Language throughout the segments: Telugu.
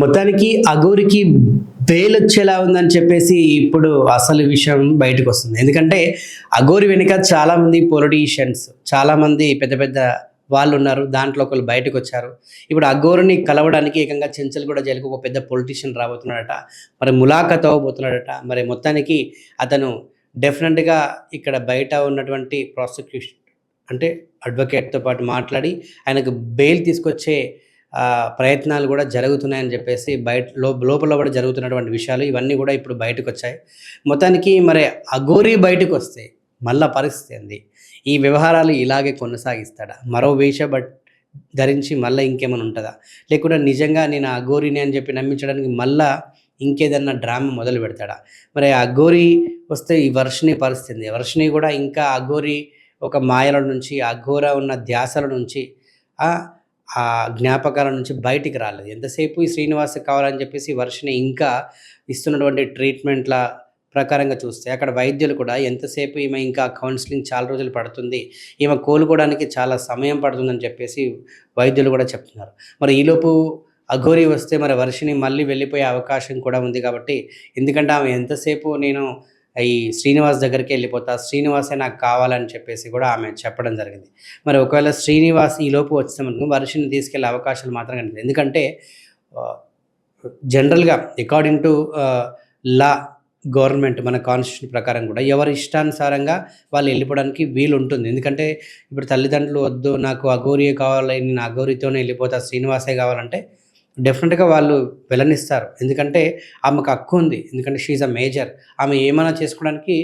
మొత్తానికి అగోరికి బెయిల్ వచ్చేలా ఉందని చెప్పేసి ఇప్పుడు అసలు విషయం బయటకు వస్తుంది ఎందుకంటే అగోరి వెనుక చాలామంది పొలిటీషియన్స్ చాలామంది పెద్ద పెద్ద వాళ్ళు ఉన్నారు. దాంట్లో ఒకళ్ళు బయటకు వచ్చారు ఇప్పుడు అగోరిని కలవడానికి ఏకంగా చెంచల్గూడ జైలుకు ఒక పెద్ద పొలిటీషియన్ రాబోతున్నాడట. మరి ములాఖత్ అవ్వబోతున్నాడట మరి మొత్తానికి అతను డెఫినెట్గా ఇక్కడ బయట ఉన్నటువంటి ప్రాసిక్యూషన్ అంటే అడ్వకేట్తో పాటు మాట్లాడి ఆయనకు బెయిల్ తీసుకొచ్చే ప్రయత్నాలు కూడా జరుగుతున్నాయని చెప్పేసి బయట లో లోపల కూడా జరుగుతున్నటువంటి విషయాలు ఇవన్నీ కూడా ఇప్పుడు బయటకు వచ్చాయి మొత్తానికి మరి అఘోరీ బయటకు వస్తే మళ్ళా పరిస్థితి ఏంది? ఈ వ్యవహారాలు ఇలాగే కొనసాగిస్తాడా? మరో వేష బట్ ధరించి మళ్ళీ ఇంకేమైనా ఉంటుందా? లేకుంటే నిజంగా నేను అఘోరిని అని చెప్పి నమ్మించడానికి మళ్ళా ఇంకేదన్నా డ్రామా మొదలు పెడతాడా? మరి ఆ అఘోరి వస్తే ఈ వర్షిని పరిస్థితి ఏంది? వర్షిని కూడా ఇంకా అఘోరి ఒక మాయల నుంచి అఘోర ఉన్న ధ్యాసల నుంచి ఆ జ్ఞాపకాల నుంచి బయటికి రాలేదు. ఎంతసేపు ఈ శ్రీనివాస్ కావాలని చెప్పేసి వర్షని ఇంకా ఇస్తున్నటువంటి ట్రీట్మెంట్ల ప్రకారంగా చూస్తే అక్కడ వైద్యులు కూడా ఎంతసేపు ఈమె ఇంకా కౌన్సిలింగ్ చాలా రోజులు పడుతుంది ఈమె కోలుకోవడానికి చాలా సమయం పడుతుందని చెప్పేసి వైద్యులు కూడా చెప్తున్నారు. మరి ఈలోపు అఘోరి వస్తే మరి వర్షిని మళ్ళీ వెళ్ళిపోయే అవకాశం కూడా ఉంది కాబట్టి ఎందుకంటే ఆమె ఎంతసేపు నేను ఈ శ్రీనివాస్ దగ్గరికి వెళ్ళిపోతా శ్రీనివాసే నాకు కావాలని చెప్పేసి కూడా ఆమె చెప్పడం జరిగింది. మరి ఒకవేళ శ్రీనివాస్ ఈ లోపు వచ్చామనుకో వర్షిని తీసుకెళ్ళే అవకాశాలు మాత్రం కనిపించింది ఎందుకంటే జనరల్గా అకార్డింగ్ టు లా గవర్నమెంట్ మన కాన్స్టిట్యూషన్ ప్రకారం కూడా ఎవరి ఇష్టానుసారంగా వాళ్ళు వెళ్ళిపోవడానికి వీలు ఉంటుంది. ఎందుకంటే ఇప్పుడు తల్లిదండ్రులు వద్దు నాకు అఘోరియే కావాలి నేను అఘోరితోనే వెళ్ళిపోతా శ్రీనివాసే కావాలంటే డెఫినెట్గా వాళ్ళు వెళ్ళనిస్తారు ఎందుకంటే ఆమెకు హక్కు ఉంది. ఎందుకంటే షీఈ్ అ మేజర్ ఆమె ఏమైనా చేసుకోవడానికి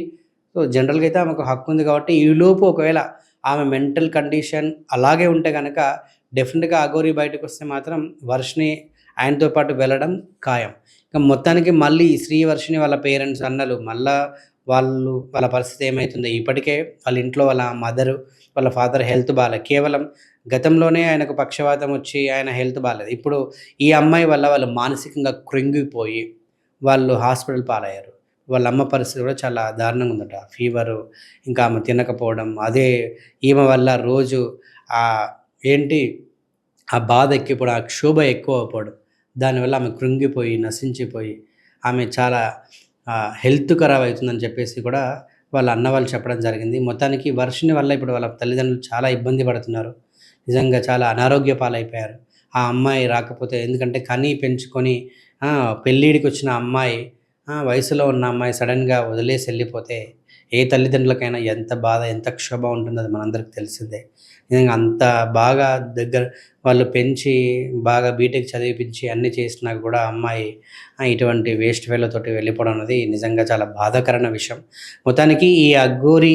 సో జనరల్గా అయితే ఆమెకు హక్కు ఉంది కాబట్టి ఈలోపు ఒకవేళ ఆమె మెంటల్ కండిషన్ అలాగే ఉంటే కనుక డెఫినెట్గా అఘోరి బయటకు వస్తే మాత్రం వర్షిని ఆయనతో పాటు వెళ్ళడం ఖాయం. ఇంకా మొత్తానికి మళ్ళీ శ్రీ వర్షిని వాళ్ళ పేరెంట్స్ అన్నలు మళ్ళా వాళ్ళు వాళ్ళ పరిస్థితి ఏమవుతుందో ఇప్పటికే వాళ్ళ ఇంట్లో వాళ్ళ మదరు వాళ్ళ ఫాదర్ హెల్త్ బాగాలే కేవలం గతంలోనే ఆయనకు పక్షవాతం వచ్చి ఆయన హెల్త్ బాగాలేదు ఇప్పుడు ఈ అమ్మాయి వల్ల వాళ్ళు మానసికంగా కృంగిపోయి వాళ్ళు హాస్పిటల్ పాలయ్యారు. వాళ్ళ అమ్మ పరిస్థితి కూడా చాలా దారుణంగా ఉందట. ఫీవరు ఇంకా ఆమె తినకపోవడం అదే ఈమె వల్ల రోజు ఆ ఏంటి ఆ బాధ ఎక్కిపోవడం ఆ క్షోభ ఎక్కువ అవ్వడం దానివల్ల ఆమె కృంగిపోయి నశించిపోయి ఆమె చాలా హెల్త్ ఖరాబ్ అవుతుందని చెప్పేసి కూడా వాళ్ళ అన్న వాళ్ళు చెప్పడం జరిగింది. మొత్తానికి వర్షిని వల్ల ఇప్పుడు వాళ్ళ తల్లిదండ్రులు చాలా ఇబ్బంది పడుతున్నారు. నిజంగా చాలా అనారోగ్య పాలైపోయారు. ఆ అమ్మాయి రాకపోతే ఎందుకంటే కని పెంచుకొని పెళ్ళిడికి వచ్చిన అమ్మాయి వయసులో ఉన్న అమ్మాయి సడన్గా వదిలేసి వెళ్ళిపోతే ఏ తల్లిదండ్రులకైనా ఎంత బాధ ఎంత క్షోభ ఉంటుందో అది మనందరికి తెలిసిందే. నిజంగా అంత బాగా దగ్గర వాళ్ళు పెంచి బాగా బీటెక్ చదివిపించి అన్నీ చేసినా కూడా అమ్మాయి ఇటువంటి వేస్ట్ వేలతోటి వెళ్ళిపోవడం అనేది నిజంగా చాలా బాధాకరమైన విషయం. మొత్తానికి ఈ అగ్గోరి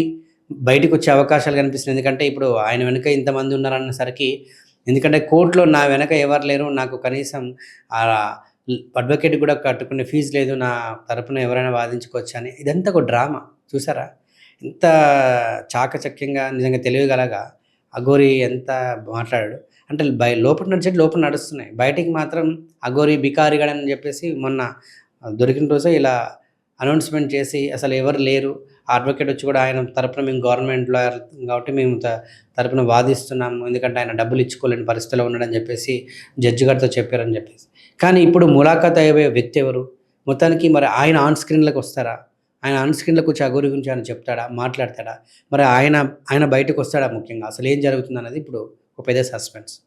బయటకు వచ్చే అవకాశాలు కనిపిస్తున్నాయి. ఎందుకంటే ఇప్పుడు ఆయన వెనుక ఇంతమంది ఉన్నారన్నసరికి ఎందుకంటే కోర్టులో నా వెనక ఎవరు లేరు నాకు కనీసం ఆ అడ్వకేట్ కూడా కట్టుకునే ఫీజు లేదు నా తరపున ఎవరైనా వాదించుకోవచ్చు అని. ఇదంతా ఒక డ్రామా. చూసారా? ఎంత చాకచక్యంగా నిజంగా తెలియగలగా అఘోరి ఎంత మాట్లాడాడు. అంటే బయ లోపల నడిచేది లోపల నడుస్తున్నాయి. బయటికి మాత్రం అఘోరి బికారిగాడని చెప్పేసి మొన్న దొరికిన రోజే ఇలా అనౌన్స్మెంట్ చేసి అసలు ఎవరు లేరు. అడ్వకేట్ వచ్చి కూడా ఆయన తరపున మేము గవర్నమెంట్ లాయర్ కాబట్టి మేము త- తరపున వాదిస్తున్నాము. ఎందుకంటే ఆయన డబ్బులు ఇచ్చుకోలేని పరిస్థితిలో ఉన్నాడని చెప్పేసి జడ్జి గారితో చెప్పారని చెప్పేసి. కానీ ఇప్పుడు ములాఖాత్ అయ్యే వ్యక్తి ఎవరు? మొత్తానికి మరి ఆయన ఆన్ స్క్రీన్లకు వస్తారా? ఆయన ఆన్ స్క్రీన్లకు వచ్చి అగోరి గురించి ఆయన చెప్తాడా? మాట్లాడతాడా? మరి ఆయన ఆయన బయటకు వస్తాడా ముఖ్యంగా? అసలు ఏం జరుగుతుంది అనేది ఇప్పుడు ఒక పెద్ద సస్పెన్స్